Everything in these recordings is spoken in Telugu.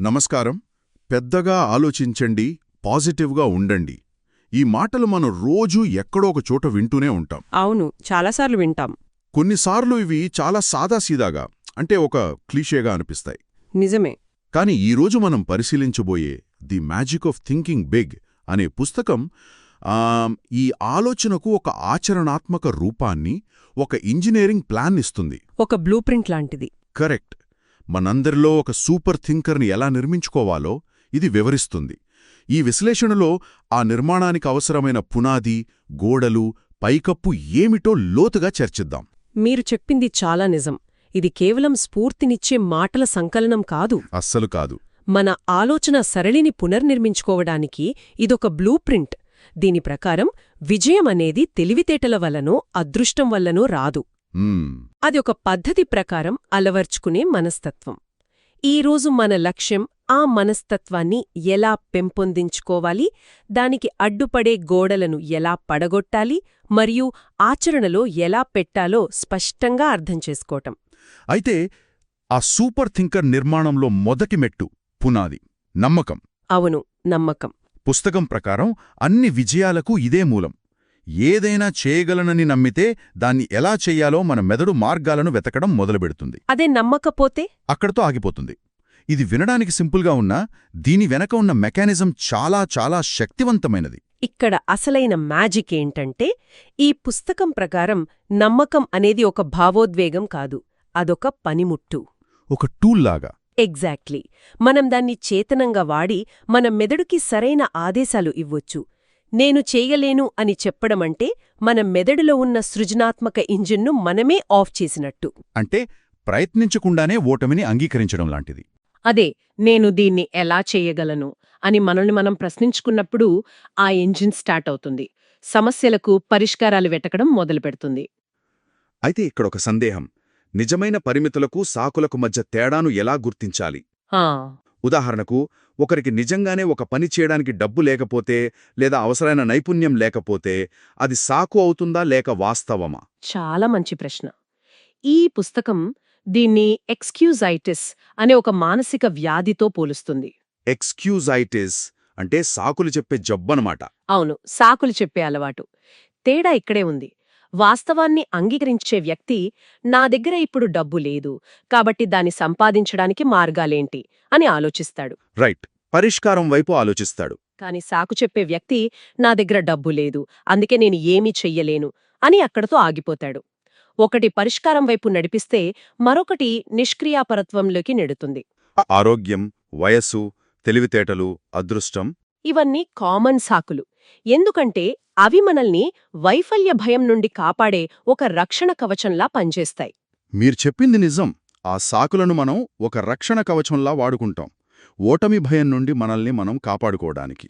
నమస్కారం. పెద్దగా ఆలోచించండి పాజిటివ్గా ఉండండి. ఈ మాటలు మనం రోజూ ఎక్కడో ఒక చోట వింటూనే ఉంటాం. అవును చాలాసార్లు వింటాం. కొన్నిసార్లు ఇవి చాలా సాదాసీదాగా అంటే ఒక క్లీషేగా అనిపిస్తాయి. నిజమే. కాని ఈరోజు మనం పరిశీలించబోయే the magic of thinking big అనే పుస్తకం ఈ ఆలోచనకు ఒక ఆచరణాత్మక రూపాన్ని ఒక ఇంజనీరింగ్ ప్లాన్ ఇస్తుంది ఒక బ్లూ ప్రింట్ లాంటిది. కరెక్ట్. మనందరిలో ఒక సూపర్ థింకర్ని ఎలా నిర్మించుకోవాలో ఇది వివరిస్తుంది. ఈ విశ్లేషణలో ఆ నిర్మాణానికి అవసరమైన పునాది గోడలు పైకప్పు ఏమిటో లోతుగా చర్చిద్దాం. మీరు చెప్పింది చాలా నిజం. ఇది కేవలం స్ఫూర్తినిచ్చే మాటల సంకలనం కాదు. అస్సలు కాదు. మన ఆలోచన సరళిని పునర్నిర్మించుకోవడానికి ఇదొక బ్లూ ప్రింట్. దీని ప్రకారం విజయం అనేది తెలివితేటల వల్లనో అదృష్టం వల్లనో రాదు. అది ఒక పద్ధతి ప్రకారం అలవర్చుకునే మనస్తత్వం. ఈరోజు మన లక్ష్యం ఆ మనస్తత్వాన్ని ఎలా పెంపొందించుకోవాలి దానికి అడ్డుపడే గోడలను ఎలా పడగొట్టాలి మరియు ఆచరణలో ఎలా పెట్టాలో స్పష్టంగా అర్థం చేసుకోవటం. అయితే ఆ సూపర్ థింకర్ నిర్మాణంలో మొదటి మెట్టు పునాది నమ్మకం. అవును నమ్మకం. పుస్తకం ప్రకారం అన్ని విజయాలకు ఇదే మూలం. ఏదైనా చేయగలనని నమ్మితే దాన్ని ఎలా చెయ్యాలో మన మెదడు మార్గాలను వెతకడం మొదలుపెడుతుంది. అదే నమ్మకపోతే? అక్కడితో ఆగిపోతుంది. ఇది వినడానికి సింపుల్గా ఉన్నా దీని వెనక ఉన్న మెకానిజం చాలా చాలా శక్తివంతమైనది. ఇక్కడ అసలైన మ్యాజిక్ ఏంటంటే ఈ పుస్తకం ప్రకారం నమ్మకం అనేది ఒక భావోద్వేగం కాదు అదొక పనిముట్టు. ఒక టూల్ లాగా. ఎగ్జాక్ట్లీ. మనం దాన్ని చేతనంగా వాడి మన మెదడుకి సరైన ఆదేశాలు ఇవ్వొచ్చు. నేను చేయలేను అని చెప్పడమంటే మన మెదడులో ఉన్న సృజనాత్మక ఇంజిన్ను మనమే ఆఫ్ చేసినట్టు. అంటే ప్రయత్నించకుండానే ఓటమిని అంగీకరించడం లాంటిది. అదే నేను దీన్ని ఎలా చేయగలను అని మనల్ని మనం ప్రశ్నించుకున్నప్పుడు ఆ ఇంజిన్ స్టార్ట్ అవుతుంది. సమస్యలకు పరిష్కారాలు వెతకడం మొదలుపెడుతుంది. అయితే ఇక్కడ ఒక సందేహం. నిజమైన పరిమితులకు సాకులకు మధ్య తేడాను ఎలా గుర్తించాలి? ఆ, ఉదాహరణకు ఒకరికి నిజంగానే ఒక పని చేయడానికి డబ్బు లేకపోతే లేదా అవసరమైన నైపుణ్యం లేకపోతే అది సాకు అవుతుందా లేక వాస్తవమా? చాలా మంచి ప్రశ్న. ఈ పుస్తకం దీన్ని ఎక్స్క్యూజైటిస్ అనే ఒక మానసిక వ్యాధితో పోలుస్తుంది. ఎక్స్క్యూజైటిస్ అంటే సాకులు చెప్పే జబ్బనమాట. అవును సాకులు చెప్పే అలవాటు. తేడా ఇక్కడే ఉంది. వాస్తవాన్ని అంగీకరించే వ్యక్తి నా దగ్గర ఇప్పుడు డబ్బు లేదు కాబట్టి దాన్ని సంపాదించడానికి మార్గాలేంటి? అని ఆలోచిస్తాడు. రైట్. పరిష్కారం వైపు ఆలోచిస్తాడు. కాని సాకు చెప్పే వ్యక్తి నా దగ్గర డబ్బు లేదు అందుకే నేను ఏమీ చెయ్యలేను అని అక్కడతో ఆగిపోతాడు. ఒకటి పరిష్కారం వైపు నడిపిస్తే మరొకటి నిష్క్రియాపరత్వంలోకి నెడుతుంది. ఆరోగ్యం వయస్సు తెలివితేటలు అదృష్టం ఇవన్నీ కామన్ సాకులు. ఎందుకంటే అవి మనల్ని వైఫల్య భయం నుండి కాపాడే ఒక రక్షణ కవచంలా పనిచేస్తాయి. మీరు చెప్పింది నిజం. ఆ సాకులను మనం ఒక రక్షణ కవచంలా వాడుకుంటాం. ఓటమి భయం నుండి మనల్ని మనం కాపాడుకోవడానికి.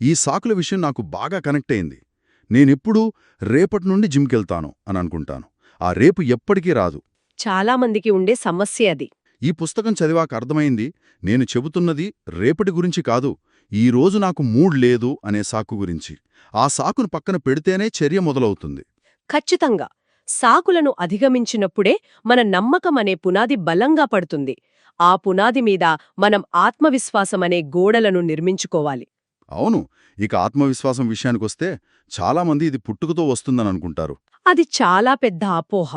ఈ సాకుల విషయం నాకు బాగా కనెక్ట్ అయింది. నేనెప్పుడూ రేపటి నుండి జిమ్కెళ్తాను అని అనుకుంటాను. ఆ రేపు ఎప్పటికీ రాదు. చాలా మందికి ఉండే సమస్య అది. ఈ పుస్తకం చదివాక అర్థమైంది నేను చెబుతున్నది రేపటి గురించి కాదు ఈ రోజు నాకు మూడ్ లేదు అనే సాకు గురించి. ఆ సాకును పక్కన పెడితేనే చర్య మొదలవుతుంది. ఖచ్చితంగా. సాకులను అధిగమించినప్పుడే మన నమ్మకం అనే పునాది బలంగా పడుతుంది. ఆ పునాది మీద మనం ఆత్మవిశ్వాసమనే గోడలను నిర్మించుకోవాలి. అవును ఇక ఆత్మవిశ్వాసం విషయానికొస్తే చాలామంది ఇది పుట్టుకతో వస్తుందని అనుకుంటారు అది చాలా పెద్ద అపోహ.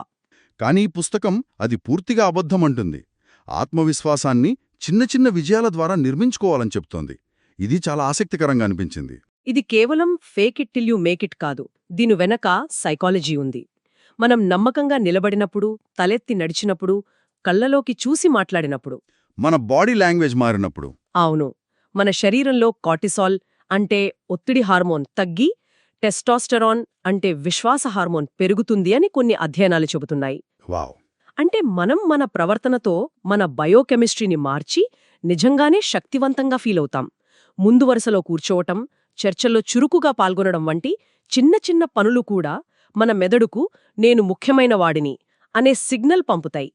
కానీ ఈ పుస్తకం అది పూర్తిగా అబద్ధమంటుంది. ఆత్మవిశ్వాసాన్ని చిన్న చిన్న విజయాల ద్వారా నిర్మించుకోవాలని చెప్తోంది. ఇది చాలా ఆసక్తికరంగా అనిపించింది. ఇది కేవలం fake it till you make it కాదు. దీని వెనక సైకాలజీ ఉంది. మనం నమ్మకంగా నిలబడినప్పుడు తలెత్తి నడిచినప్పుడు కళ్ళలోకి చూసి మాట్లాడినప్పుడు. మన బాడీ లాంగ్వేజ్ మారినప్పుడు. అవును. మన శరీరంలో కార్టిసాల్ అంటే ఒత్తిడి హార్మోన్ తగ్గి టెస్టాస్టెరాన్ అంటే విశ్వాస హార్మోన్ పెరుగుతుంది అని కొన్ని అధ్యయనాలు చెబుతున్నాయి. వావ్. అంటే మనం మన ప్రవర్తనతో మన బయోకెమిస్ట్రీని మార్చి నిజంగానే శక్తివంతంగా ఫీలవుతాం ముందు వరుసలో కూర్చోవటం చర్చల్లో చురుకుగా పాల్గొనడం వంటి చిన్న చిన్న పనులు కూడా మన మెదడుకు నేను ముఖ్యమైన వాడిని అనే సిగ్నల్ పంపుతాయి.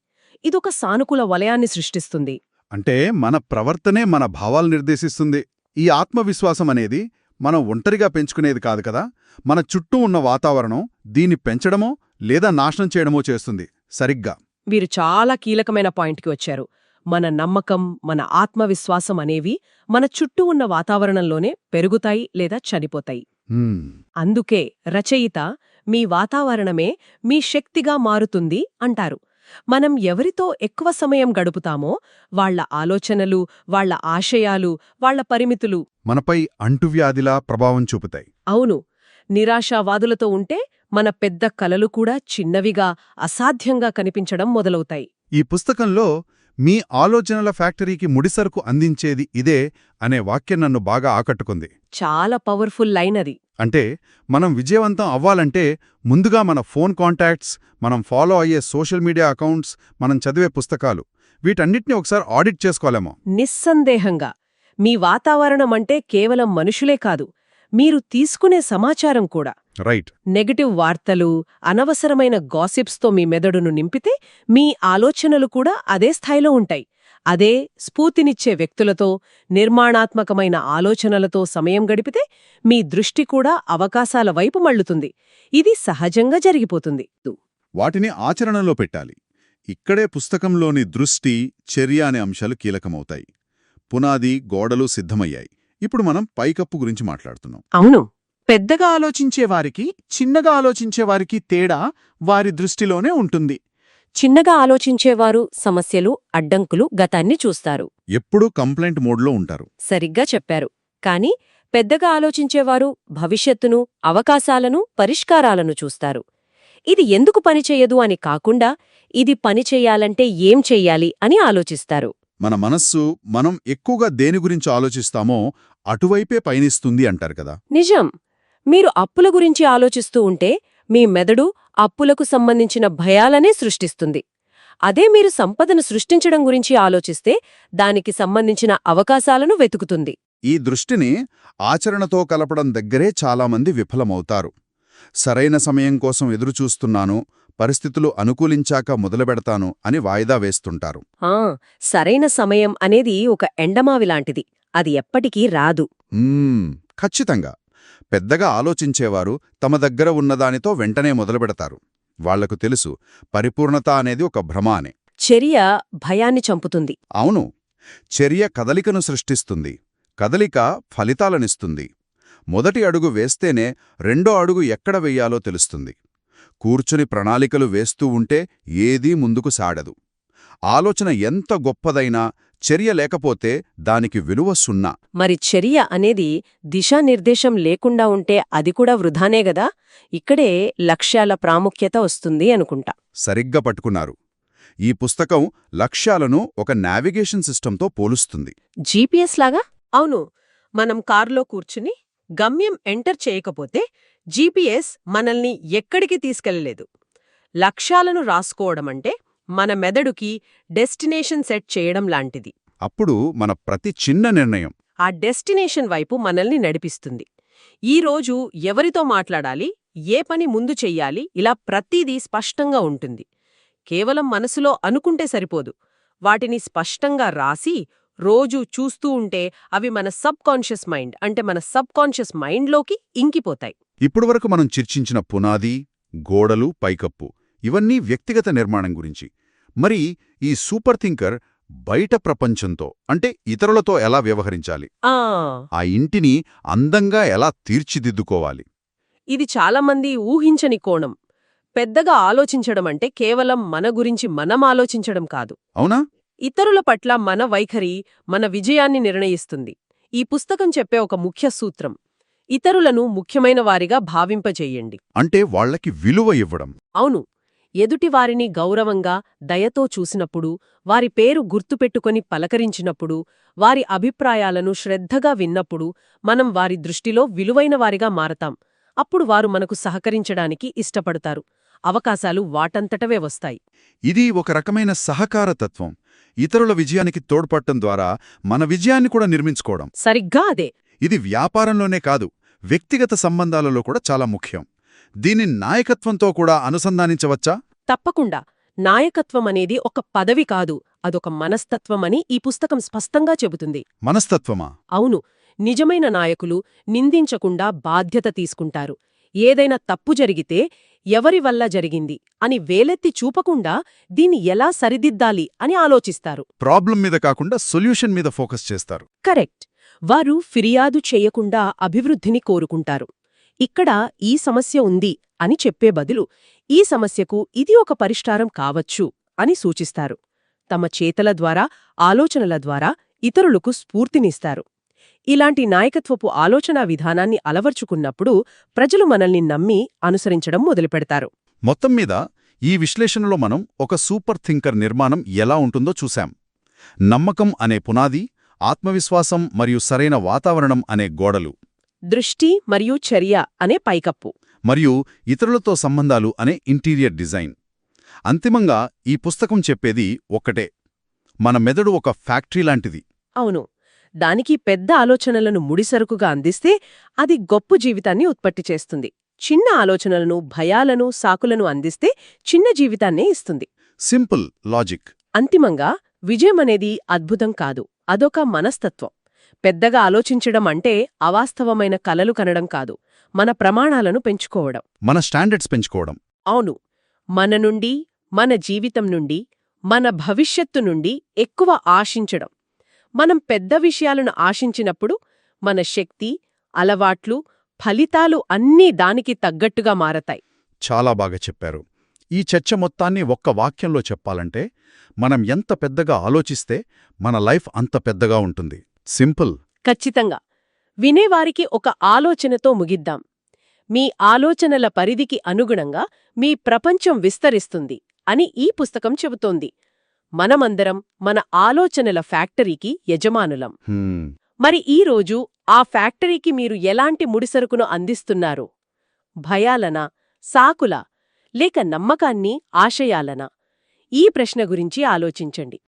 ఇదొక సానుకూల వలయాన్ని సృష్టిస్తుంది. అంటే మన ప్రవర్తనే మన భావాలు నిర్దేశిస్తుంది. ఈ ఆత్మవిశ్వాసం అనేది మనం ఒంటరిగా పెంచుకునేది కాదు కదా? మన చుట్టూ ఉన్న వాతావరణం దీన్ని పెంచడమో లేదా నాశనం చేయడమో చేస్తుంది. సరిగ్గా. వీరు చాలా కీలకమైన పాయింట్కి వచ్చారు. మన నమ్మకం మన ఆత్మవిశ్వాసం అనేవి మన చుట్టూ ఉన్న వాతావరణంలోనే పెరుగుతాయి లేదా చనిపోతాయి. అందుకే రచయిత మీ వాతావరణమే మీ శక్తిగా మారుతుంది అంటారు. మనం ఎవరితో ఎక్కువ సమయం గడుపుతామో వాళ్ళ ఆలోచనలు వాళ్ళ ఆశయాలు వాళ్ళ పరిమితులు మనపై అంటువ్యాధిలా ప్రభావం చూపుతాయి. అవును. నిరాశావాదులతో ఉంటే మన పెద్ద కలలు కూడా చిన్నవిగా అసాధ్యంగా కనిపించడం మొదలవుతాయి. ఈ పుస్తకంలో మీ ఆలోచనల ఫ్యాక్టరీకి ముడిసరుకు అందించేది ఇదే అనే వాక్యం నన్ను బాగా ఆకట్టుకుంది. చాలా పవర్ఫుల్ లైన్ అది. అంటే మనం విజయవంతం అవ్వాలంటే ముందుగా మన ఫోన్ కాంటాక్ట్స్ మనం ఫాలో అయ్యే సోషల్ మీడియా అకౌంట్స్ మనం చదివే పుస్తకాలు వీటన్నిటిని ఒకసారి ఆడిట్ చేసుకోలేమో. నిస్సందేహంగా. మీ వాతావరణం అంటే కేవలం మనుషులే కాదు మీరు తీసుకునే సమాచారం కూడా. రైట్ నెగటివ్ వార్తలు అనవసరమైన గాసిప్స్తో మీ మెదడును నింపితే మీ ఆలోచనలు కూడా అదే స్థాయిలో ఉంటాయి. అదే స్ఫూర్తినిచ్చే వ్యక్తులతో నిర్మాణాత్మకమైన ఆలోచనలతో సమయం గడిపితే మీ దృష్టి కూడా అవకాశాల వైపు మళ్ళుతుంది. ఇది సహజంగా జరిగిపోతుంది. వాటిని ఆచరణలో పెట్టాలి. ఇక్కడే పుస్తకంలోని దృష్టి చర్య అనే అంశాలు కీలకమవుతాయి. పునాది గోడలు సిద్ధమయ్యాయి. ఇప్పుడు మనం పైకప్పు గురించి మాట్లాడుతున్నాం. అవును. పెద్దగా ఆలోచించే వారికి చిన్నగా ఆలోచించే వారికి తేడా వారి దృష్టిలోనే ఉంటుంది. చిన్నగా ఆలోచించేవారు సమస్యలు అడ్డంకులు గతాన్ని చూస్తారు. ఎప్పుడూ కంప్లైంట్ మోడ్లో ఉంటారు. సరిగ్గా చెప్పారు. కాని పెద్దగా ఆలోచించేవారు భవిష్యత్తును అవకాశాలను పరిష్కారాలను చూస్తారు. ఇది ఎందుకు పనిచేయదు అని కాకుండా ఇది పనిచేయాలంటే ఏం చెయ్యాలి అని ఆలోచిస్తారు. మన మనస్సు మనం ఎక్కువగా దేని గురించి ఆలోచిస్తామో అటువైపే పయనిస్తుంది అంటారు కదా. నిజం. మీరు అప్పుల గురించి ఆలోచిస్తూ ఉంటే మీ మెదడు అప్పులకు సంబంధించిన భయాలనే సృష్టిస్తుంది. అదే మీరు సంపదను సృష్టించడం గురించి ఆలోచిస్తే దానికి సంబంధించిన అవకాశాలను వెతుకుతుంది. ఈ దృష్టిని ఆచరణతో కలపడం దగ్గరే చాలామంది విఫలమవుతారు. సరైన సమయం కోసం ఎదురుచూస్తున్నాను పరిస్థితులు అనుకూలించాక మొదలుపెడతాను అని వాయిదా వేస్తుంటారు. ఆ సరైన సమయం అనేది ఒక ఎండమావి లాంటిది అది ఎప్పటికీ రాదు. ఖచ్చితంగా. పెద్దగా ఆలోచించేవారు తమ దగ్గర ఉన్నదానితో వెంటనే మొదలుపెడతారు. వాళ్ళకు తెలుసు పరిపూర్ణత అనేది ఒక భ్రమ అని చర్య భయాన్ని చంపుతుంది. అవును. చర్య కదలికను సృష్టిస్తుంది. కదలిక ఫలితాలనిస్తుంది. మొదటి అడుగు వేస్తేనే రెండో అడుగు ఎక్కడ వెయ్యాలో తెలుస్తుంది. కూర్చుని ప్రణాళికలు వేస్తూ ఉంటే ఏదీ ముందుకు సాడదు. ఆలోచన ఎంత గొప్పదైనా చర్య లేకపోతే దానికి విలువ సున్నా. మరి చర్య అనేది దిశానిర్దేశం లేకుండా ఉంటే అది కూడా వృధానే గదా? ఇక్కడే లక్ష్యాల ప్రాముఖ్యత వస్తుంది అనుకుంటా. సరిగ్గా పట్టుకున్నారు. ఈ పుస్తకం లక్ష్యాలను ఒక నావిగేషన్ సిస్టంతో పోలుస్తుంది. జీపీఎస్ లాగా? అవును. మనం కారులో కూర్చుని గమ్యం ఎంటర్ చేయకపోతే జీపీఎస్ మనల్ని ఎక్కడికి తీసుకెళ్ళలేదు లక్ష్యాలను రాసుకోవడమంటే మన మెదడుకి డెస్టినేషన్ సెట్ చేయడం లాంటిది. అప్పుడు మన ప్రతి చిన్న నిర్ణయం. ఆ డెస్టినేషన్ వైపు మనల్ని నడిపిస్తుంది. ఈరోజు ఎవరితో మాట్లాడాలి ఏ పని ముందు చెయ్యాలి ఇలా ప్రతిదీ స్పష్టంగా ఉంటుంది. కేవలం మనసులో అనుకుంటే సరిపోదు. వాటిని స్పష్టంగా రాసి రోజూ చూస్తూ ఉంటే అవి మన సబ్ కాన్షియస్ మైండ్ అంటే మన సబ్ కాన్షియస్ మైండ్లోకి ఇంకిపోతాయి. ఇప్పటివరకు మనం చర్చించిన పునాది గోడలు పైకప్పు ఇవన్నీ వ్యక్తిగత నిర్మాణం గురించి. మరి ఈ సూపర్ థింకర్ బయట ప్రపంచంతో అంటే ఇతరులతో ఎలా వ్యవహరించాలి? ఆ! ఆ ఇంటిని అందంగా ఎలా తీర్చిదిద్దుకోవాలి? ఇది చాలామంది ఊహించని కోణం. పెద్దగా ఆలోచించడం అంటే కేవలం మన గురించి మనం ఆలోచించడం కాదు. అవునా? ఇతరుల పట్ల మన వైఖరి మన విజయాన్ని నిర్ణయిస్తుంది. ఈ పుస్తకం చెప్పే ఒక ముఖ్య సూత్రం ఇతరులను ముఖ్యమైన వారిగా భావింపచేయండి అంటే వాళ్ళకి విలువ ఇవ్వడం. అవును ఎదుటివారిని గౌరవంగా దయతో చూసినప్పుడు వారి పేరు గుర్తుపెట్టుకొని పలకరించినప్పుడు వారి అభిప్రాయాలను శ్రద్ధగా విన్నప్పుడు మనం వారి దృష్టిలో విలువైన వారిగా మారతాం. అప్పుడు వారు మనకు సహకరించడానికి ఇష్టపడతారు. అవకాశాలు వాటంతటవే వస్తాయి. ఇది ఒక రకమైన సహకార తత్వం. ఇతరుల విజయానికి తోడ్పడటం ద్వారా మన విజయాన్ని కూడా నిర్మించుకోవడం. సరిగ్గా అదే. ఇది వ్యాపారంలోనే కాదు వ్యక్తిగత సంబంధాలలో కూడా చాలా ముఖ్యం. దీని నాయకత్వంతో కూడా అనుసంధానించవచ్చా? తప్పకుండా. నాయకత్వం అనేది ఒక పదవి కాదు అదొక మనస్తత్వమని ఈ పుస్తకం స్పష్టంగా చెబుతుంది. మనస్తత్వమా? అవును. నిజమైన నాయకులు నిందించకుండా బాధ్యత తీసుకుంటారు. ఏదైనా తప్పు జరిగితే ఎవరి వల్ల జరిగింది అని వేలెత్తి చూపకుండా దీన్ని ఎలా సరిదిద్దాలి అని ఆలోచిస్తారు. ప్రాబ్లం మీద కాకుండా సొల్యూషన్ మీద ఫోకస్ చేస్తారు. కరెక్ట్. వారు ఫిర్యాదు చేయకుండా అభివృద్ధిని కోరుకుంటారు. ఇక్కడ ఈ సమస్య ఉంది అని చెప్పే బదులు ఈ సమస్యకు ఇది ఒక పరిష్కారం కావచ్చు అని సూచిస్తారు. తమ చేతల ద్వారా ఆలోచనల ద్వారా ఇతరులకు స్ఫూర్తినిస్తారు. ఇలాంటి నాయకత్వపు ఆలోచనా విధానాన్ని అలవర్చుకున్నప్పుడు ప్రజలు మనల్ని నమ్మి అనుసరించడం మొదలుపెడతారు. మొత్తం మీద ఈ విశ్లేషణలో మనం ఒక సూపర్ థింకర్ నిర్మాణం ఎలా ఉంటుందో చూశాం. నమ్మకం అనే పునాది ఆత్మవిశ్వాసం మరియు సరైన వాతావరణం అనే గోడలు దృష్టి మరియు చర్య అనే పైకప్పు మరియు ఇతరులతో సంబంధాలు అనే ఇంటీరియర్ డిజైన్. అంతిమంగా ఈ పుస్తకం చెప్పేది ఒక్కటే మన మెదడు ఒక ఫ్యాక్టరీ లాంటిది. అవును. దానికి పెద్ద ఆలోచనలను ముడిసరుకుగా అందిస్తే అది గొప్ప జీవితాన్ని ఉత్పత్తి చేస్తుంది. చిన్న ఆలోచనలను భయాలను సాకులను అందిస్తే చిన్న జీవితాన్నే ఇస్తుంది. Simple logic. అంతిమంగా విజయమనేది అద్భుతం కాదు. అదొక మనస్తత్వం. పెద్దగా ఆలోచించడం అంటే అవాస్తవమైన కలలు కనడం కాదు. మన ప్రమాణాలను పెంచుకోవడం. మన స్టాండర్డ్స్ పెంచుకోవడం. అవును. మన నుండి మన జీవితం నుండి మన భవిష్యత్తు నుండి ఎక్కువ ఆశించడం. మనం పెద్ద విషయాలను ఆశించినప్పుడు మన శక్తి అలవాట్లు ఫలితాలు అన్నీ దానికి తగ్గట్టుగా మారతాయి. చాలా బాగా చెప్పారు. ఈ చర్చ మొత్తాన్ని ఒక్క వాక్యంలో చెప్పాలంటే మనం ఎంత పెద్దగా ఆలోచిస్తే మన లైఫ్ అంత పెద్దగా ఉంటుంది. సింపుల్. ఖచ్చితంగా. వినేవారికి ఒక ఆలోచనతో ముగిద్దాం. మీ ఆలోచనల పరిధికి అనుగుణంగా మీ ప్రపంచం విస్తరిస్తుంది అని ఈ పుస్తకం చెబుతోంది. మనమందరం మన ఆలోచనల ఫ్యాక్టరీకి యజమానులం. మరి ఈ రోజు ఆ ఫ్యాక్టరీకి మీరు ఎలాంటి ముడిసరుకును అందిస్తున్నారు? భయాలనా సాకులా లేక నమ్మకాన్ని ఆశయాలనా? ఈ ప్రశ్న గురించి ఆలోచించండి.